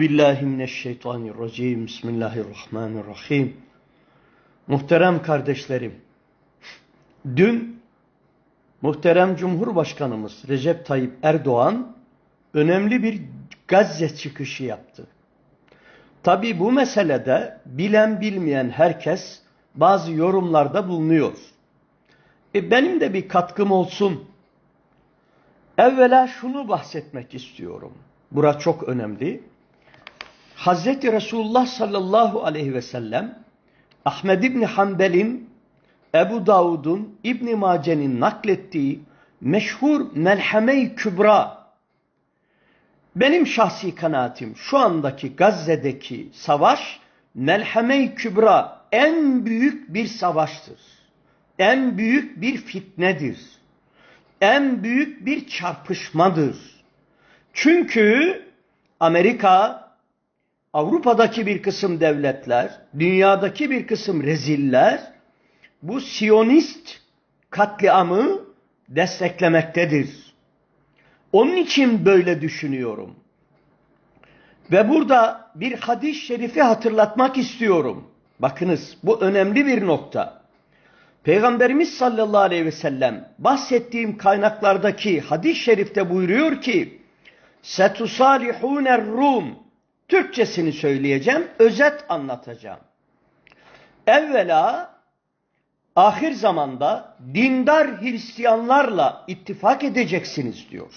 billahi. Bismillahirrahmanirrahim. Muhterem kardeşlerim, dün muhterem Cumhurbaşkanımız Recep Tayyip Erdoğan önemli bir Gazze çıkışı yaptı. Tabi bu meselede bilen bilmeyen herkes bazı yorumlarda bulunuyor. E benim de bir katkım olsun. Evvela şunu bahsetmek istiyorum. Bura çok önemli. Hazreti Resulullah sallallahu aleyhi ve sellem Ahmed İbni Hanbel'in Ebu Davud'un İbni Mace'nin naklettiği meşhur Melheme-i Kübra benim şahsi kanaatim şu andaki Gazze'deki savaş Melheme-i Kübra en büyük bir savaştır. En büyük bir fitnedir. En büyük bir çarpışmadır. Çünkü Amerika, Avrupa'daki bir kısım devletler, dünyadaki bir kısım reziller bu Siyonist katliamı desteklemektedir. Onun için böyle düşünüyorum. Ve burada bir hadis-i şerifi hatırlatmak istiyorum. Bakınız bu önemli bir nokta. Peygamberimiz sallallahu aleyhi ve sellem bahsettiğim kaynaklardaki hadis-i şerifte buyuruyor ki Setusalihûner Rum Türkçesini söyleyeceğim, özet anlatacağım. Evvela ahir zamanda dindar Hristiyanlarla ittifak edeceksiniz diyor.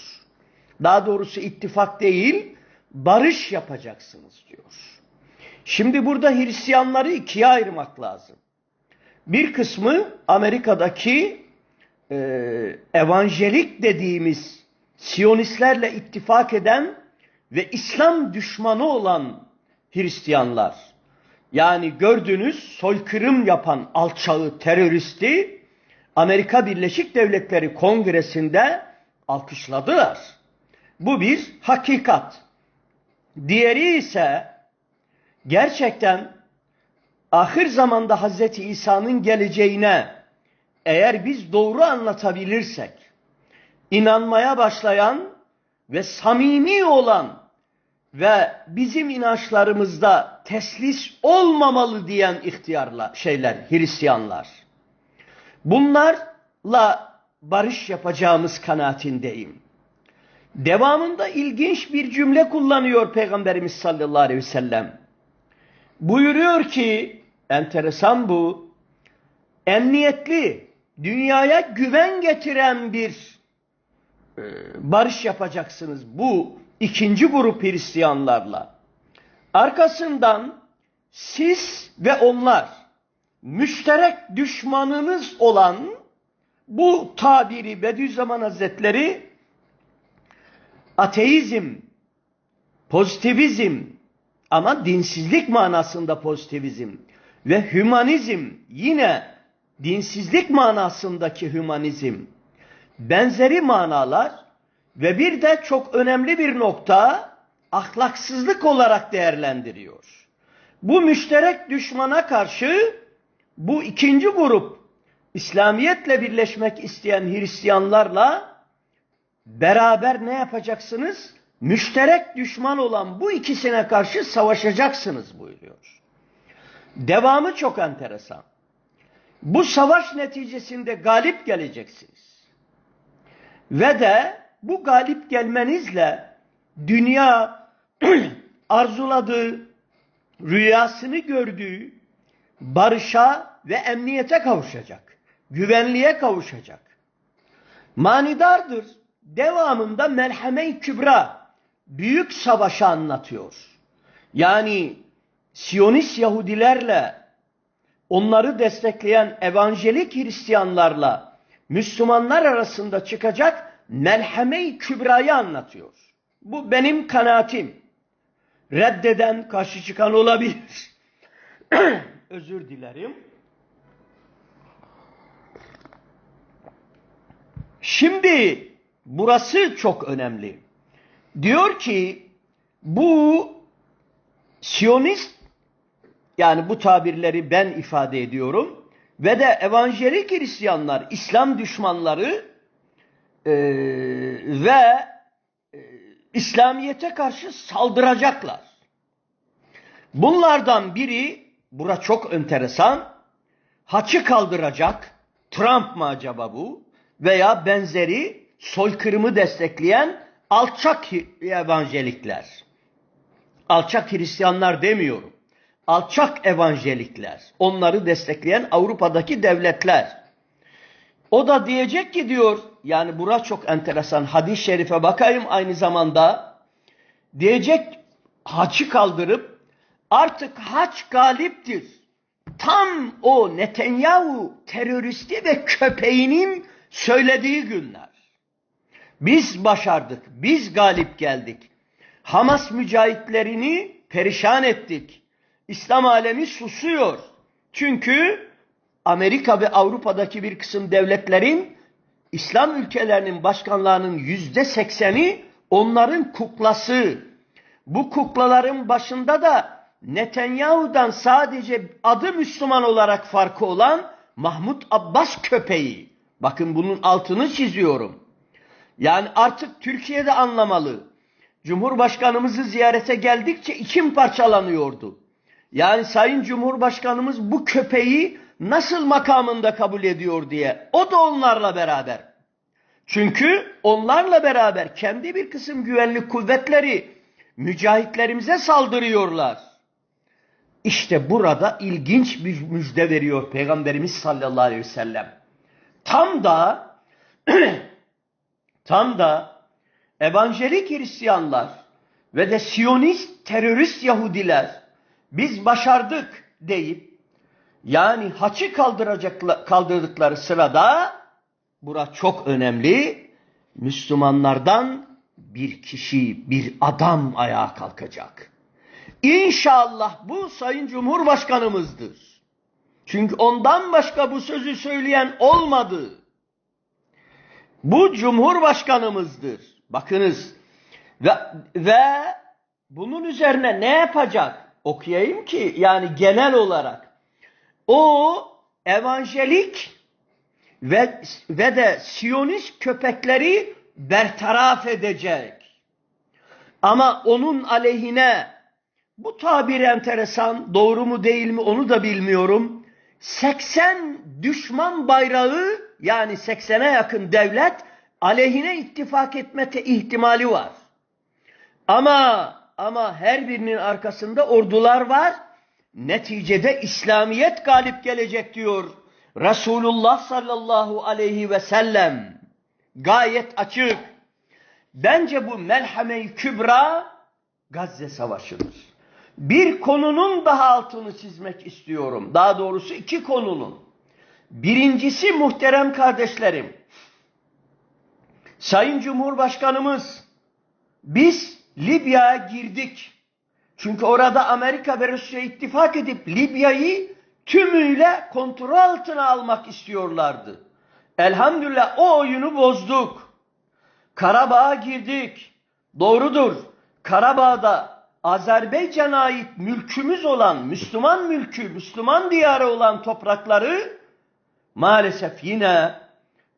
Daha doğrusu ittifak değil, barış yapacaksınız diyor. Şimdi burada Hristiyanları ikiye ayırmak lazım. Bir kısmı Amerika'daki e, evangelik dediğimiz Siyonistlerle ittifak eden ve İslam düşmanı olan Hristiyanlar. Yani gördüğünüz soykırım yapan alçağı teröristi Amerika Birleşik Devletleri Kongresi'nde alkışladılar. Bu bir hakikat. Diğeri ise gerçekten ahir zamanda Hazreti İsa'nın geleceğine eğer biz doğru anlatabilirsek inanmaya başlayan ve samimi olan ve bizim inançlarımızda teslis olmamalı diyen ihtiyarlar, şeyler, Hristiyanlar. Bunlarla barış yapacağımız kanaatindeyim. Devamında ilginç bir cümle kullanıyor Peygamberimiz sallallahu aleyhi ve sellem. Buyuruyor ki, enteresan bu, emniyetli, dünyaya güven getiren bir e, barış yapacaksınız bu ikinci grup Hristiyanlarla. Arkasından siz ve onlar müşterek düşmanınız olan bu tabiri Bediüzzaman Hazretleri ateizm, pozitivizm ama dinsizlik manasında pozitivizm ve hümanizm yine dinsizlik manasındaki hümanizm benzeri manalar ve bir de çok önemli bir nokta ahlaksızlık olarak değerlendiriyor. Bu müşterek düşmana karşı bu ikinci grup İslamiyetle birleşmek isteyen Hristiyanlarla beraber ne yapacaksınız? Müşterek düşman olan bu ikisine karşı savaşacaksınız buyuruyor. Devamı çok enteresan. Bu savaş neticesinde galip geleceksiniz. Ve de bu galip gelmenizle dünya arzuladığı, rüyasını gördüğü barışa ve emniyete kavuşacak. Güvenliğe kavuşacak. Manidardır. Devamında Melheme-i Kübra büyük savaşı anlatıyor. Yani Siyonist Yahudilerle onları destekleyen evangelik Hristiyanlarla Müslümanlar arasında çıkacak Melheme-i Kübra'yı anlatıyor. Bu benim kanaatim. Reddeden, karşı çıkan olabilir. Özür dilerim. Şimdi burası çok önemli. Diyor ki bu Siyonist yani bu tabirleri ben ifade ediyorum ve de evangelik Hristiyanlar, İslam düşmanları e, ve e, İslamiyet'e karşı saldıracaklar. Bunlardan biri, bura çok enteresan, haçı kaldıracak, Trump mı acaba bu? Veya benzeri soykırımı destekleyen alçak evangelikler. Alçak Hristiyanlar demiyorum. Alçak evangelikler. Onları destekleyen Avrupa'daki devletler. O da diyecek ki diyor, yani bura çok enteresan, hadis-i şerife bakayım aynı zamanda. Diyecek, haçı kaldırıp, artık haç galiptir. Tam o Netanyahu teröristi ve köpeğinin söylediği günler. Biz başardık, biz galip geldik. Hamas mücahitlerini perişan ettik. İslam alemi susuyor. Çünkü Amerika ve Avrupa'daki bir kısım devletlerin İslam ülkelerinin başkanlarının yüzde sekseni onların kuklası. Bu kuklaların başında da Netanyahu'dan sadece adı Müslüman olarak farkı olan Mahmut Abbas köpeği. Bakın bunun altını çiziyorum. Yani artık Türkiye'de anlamalı. Cumhurbaşkanımızı ziyarete geldikçe içim parçalanıyordu. Yani Sayın Cumhurbaşkanımız bu köpeği nasıl makamında kabul ediyor diye. O da onlarla beraber. Çünkü onlarla beraber kendi bir kısım güvenlik kuvvetleri mücahitlerimize saldırıyorlar. İşte burada ilginç bir müjde veriyor Peygamberimiz sallallahu aleyhi ve sellem. Tam da tam da evangelik Hristiyanlar ve de Siyonist terörist Yahudiler biz başardık deyip yani haçı kaldıracak, kaldırdıkları sırada bura çok önemli Müslümanlardan bir kişi, bir adam ayağa kalkacak. İnşallah bu Sayın Cumhurbaşkanımızdır. Çünkü ondan başka bu sözü söyleyen olmadı. Bu Cumhurbaşkanımızdır. Bakınız ve, ve bunun üzerine ne yapacak? Okuyayım ki yani genel olarak. O evangelik ve, ve de siyonist köpekleri bertaraf edecek. Ama onun aleyhine bu tabir enteresan doğru mu değil mi onu da bilmiyorum. 80 düşman bayrağı yani 80'e yakın devlet aleyhine ittifak etme ihtimali var. Ama ama her birinin arkasında ordular var. Neticede İslamiyet galip gelecek diyor Resulullah sallallahu aleyhi ve sellem. Gayet açık. Bence bu melhame-i kübra Gazze Savaşı'dır. Bir konunun daha altını çizmek istiyorum. Daha doğrusu iki konunun. Birincisi muhterem kardeşlerim. Sayın Cumhurbaşkanımız biz Libya'ya girdik. Çünkü orada Amerika ve Rusya ittifak edip Libya'yı tümüyle kontrol altına almak istiyorlardı. Elhamdülillah o oyunu bozduk. Karabağ'a girdik. Doğrudur. Karabağ'da Azerbaycan'a ait mülkümüz olan, Müslüman mülkü, Müslüman diyarı olan toprakları maalesef yine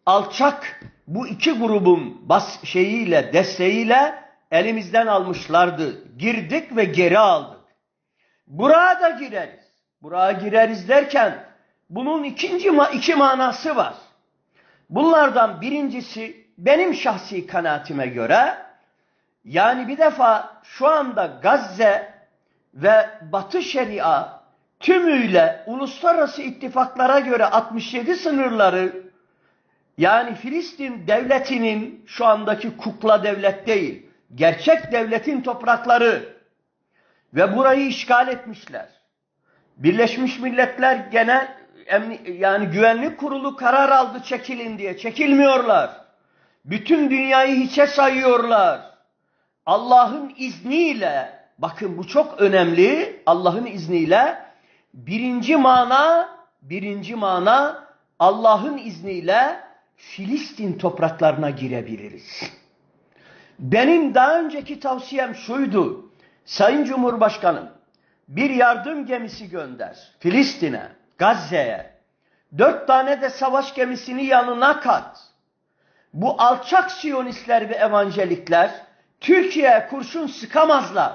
alçak bu iki grubun bas şeyiyle, desteğiyle elimizden almışlardı. Girdik ve geri aldık. Buraya da gireriz. Buraya gireriz derken bunun ikinci iki manası var. Bunlardan birincisi benim şahsi kanaatime göre yani bir defa şu anda Gazze ve Batı Şeria tümüyle uluslararası ittifaklara göre 67 sınırları yani Filistin devletinin şu andaki kukla devlet değil, gerçek devletin toprakları ve burayı işgal etmişler. Birleşmiş Milletler Genel yani Güvenlik Kurulu karar aldı çekilin diye. Çekilmiyorlar. Bütün dünyayı hiçe sayıyorlar. Allah'ın izniyle bakın bu çok önemli. Allah'ın izniyle birinci mana birinci mana Allah'ın izniyle Filistin topraklarına girebiliriz. Benim daha önceki tavsiyem şuydu. Sayın Cumhurbaşkanım bir yardım gemisi gönder Filistin'e, Gazze'ye. Dört tane de savaş gemisini yanına kat. Bu alçak siyonistler ve evangelikler Türkiye'ye kurşun sıkamazlar.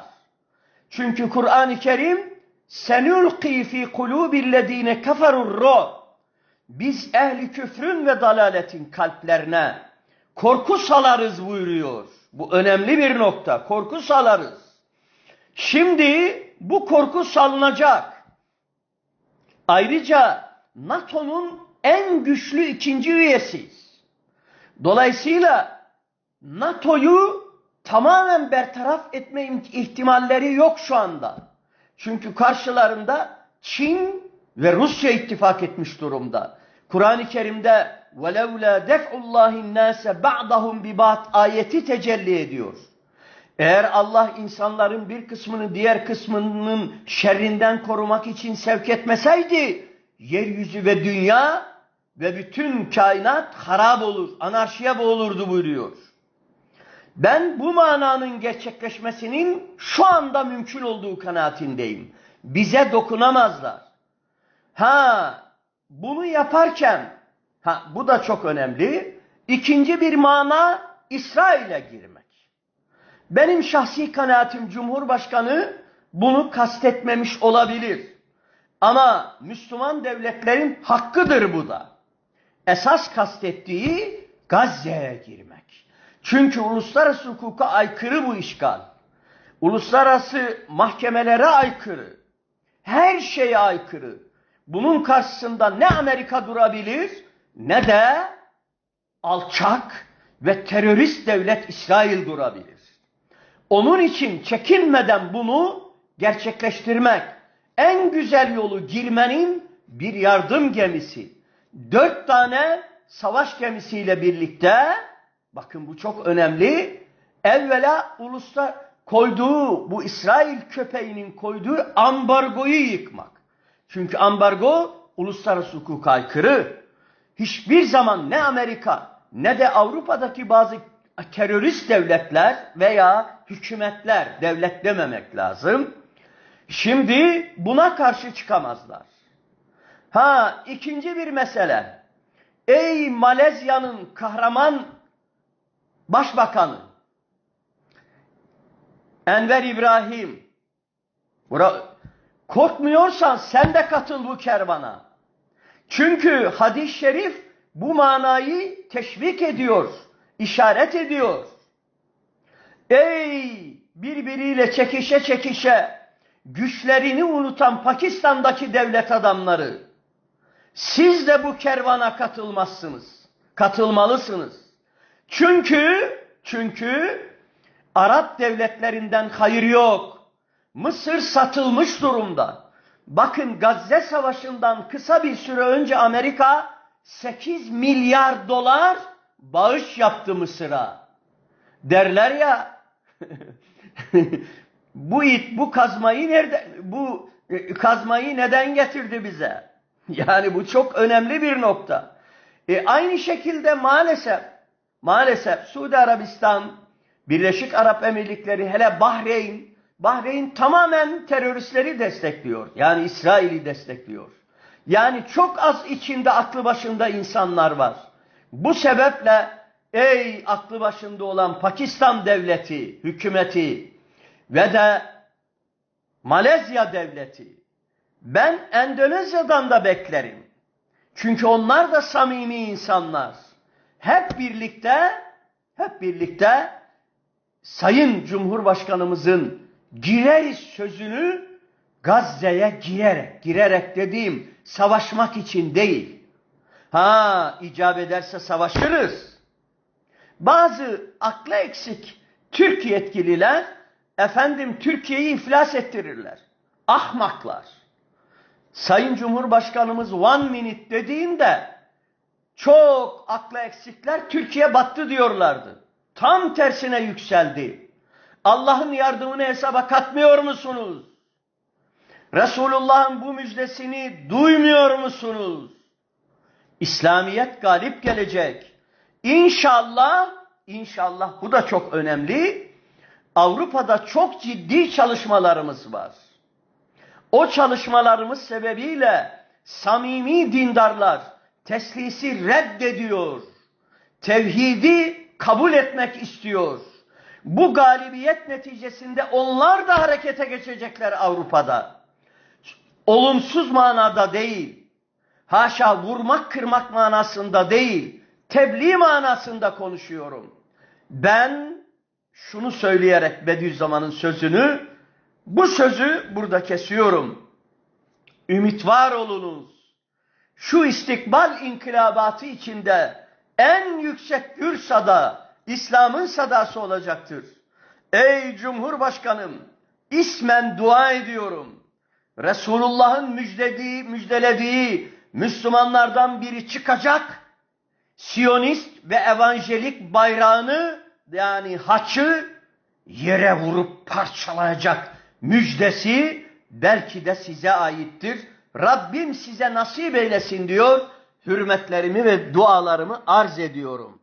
Çünkü Kur'an-ı Kerim senulqi fi kulubillezine keferur ro biz ehli küfrün ve dalaletin kalplerine korku salarız buyuruyor. Bu önemli bir nokta. Korku salarız. Şimdi bu korku salınacak. Ayrıca NATO'nun en güçlü ikinci üyesiyiz. Dolayısıyla NATO'yu tamamen bertaraf etme ihtimalleri yok şu anda. Çünkü karşılarında Çin ve Rusya ittifak etmiş durumda. Kur'an-ı Kerim'de وَلَوْلَا دَفْعُ اللّٰهِ النَّاسَ بَعْضَهُمْ بِبَعْض ayeti tecelli ediyor. Eğer Allah insanların bir kısmını diğer kısmının şerrinden korumak için sevk etmeseydi, yeryüzü ve dünya ve bütün kainat harap olur, anarşiye boğulurdu buyuruyor. Ben bu mananın gerçekleşmesinin şu anda mümkün olduğu kanaatindeyim. Bize dokunamazlar. Ha, bunu yaparken, ha bu da çok önemli. İkinci bir mana İsrail'e girmek. Benim şahsi kanaatim Cumhurbaşkanı bunu kastetmemiş olabilir. Ama Müslüman devletlerin hakkıdır bu da. Esas kastettiği Gazze'ye girmek. Çünkü uluslararası hukuka aykırı bu işgal. Uluslararası mahkemelere aykırı. Her şeye aykırı. Bunun karşısında ne Amerika durabilir ne de alçak ve terörist devlet İsrail durabilir. Onun için çekinmeden bunu gerçekleştirmek en güzel yolu girmenin bir yardım gemisi. Dört tane savaş gemisiyle birlikte bakın bu çok önemli. Evvela uluslar koyduğu bu İsrail köpeğinin koyduğu ambargoyu yıkmak. Çünkü ambargo uluslararası hukuka aykırı. Hiçbir zaman ne Amerika ne de Avrupa'daki bazı terörist devletler veya hükümetler, devlet dememek lazım. Şimdi buna karşı çıkamazlar. Ha ikinci bir mesele. Ey Malezya'nın kahraman başbakanı Enver İbrahim korkmuyorsan sen de katıl bu kervana. Çünkü hadis-i şerif bu manayı teşvik ediyor, işaret ediyor. Ey birbiriyle çekişe çekişe güçlerini unutan Pakistan'daki devlet adamları siz de bu kervana katılmazsınız. Katılmalısınız. Çünkü çünkü Arap devletlerinden hayır yok. Mısır satılmış durumda. Bakın Gazze Savaşı'ndan kısa bir süre önce Amerika 8 milyar dolar bağış yaptı Mısır'a. Derler ya bu it bu kazmayı nerede bu e, kazmayı neden getirdi bize? Yani bu çok önemli bir nokta. E, aynı şekilde maalesef maalesef Suudi Arabistan, Birleşik Arap Emirlikleri hele Bahreyn Bahreyn tamamen teröristleri destekliyor. Yani İsrail'i destekliyor. Yani çok az içinde aklı başında insanlar var. Bu sebeple ey aklı başında olan Pakistan devleti, hükümeti ve de Malezya devleti ben Endonezya'dan da beklerim. Çünkü onlar da samimi insanlar. Hep birlikte hep birlikte Sayın Cumhurbaşkanımızın gireriz sözünü Gazze'ye girerek, girerek dediğim savaşmak için değil. Ha icap ederse savaşırız. Bazı akla eksik Türk yetkililer efendim Türkiye'yi iflas ettirirler. Ahmaklar. Sayın Cumhurbaşkanımız one minute dediğinde çok akla eksikler Türkiye battı diyorlardı. Tam tersine yükseldi. Allah'ın yardımını hesaba katmıyor musunuz? Resulullah'ın bu müjdesini duymuyor musunuz? İslamiyet galip gelecek. İnşallah, inşallah bu da çok önemli. Avrupa'da çok ciddi çalışmalarımız var. O çalışmalarımız sebebiyle samimi dindarlar teslisi reddediyor. Tevhidi kabul etmek istiyor. Bu galibiyet neticesinde onlar da harekete geçecekler Avrupa'da. Olumsuz manada değil. Haşa vurmak kırmak manasında değil. Tebliğ manasında konuşuyorum. Ben şunu söyleyerek Bediüzzaman'ın sözünü, bu sözü burada kesiyorum. Ümit var olunuz. Şu istikbal inkılabatı içinde en yüksek gür sada, İslam'ın sadası olacaktır. Ey Cumhurbaşkanım, ismen dua ediyorum. Resulullah'ın müjdediği, müjdelediği Müslümanlardan biri çıkacak, Siyonist ve evanjelik bayrağını yani haçı yere vurup parçalayacak müjdesi belki de size aittir. Rabbim size nasip eylesin diyor. Hürmetlerimi ve dualarımı arz ediyorum.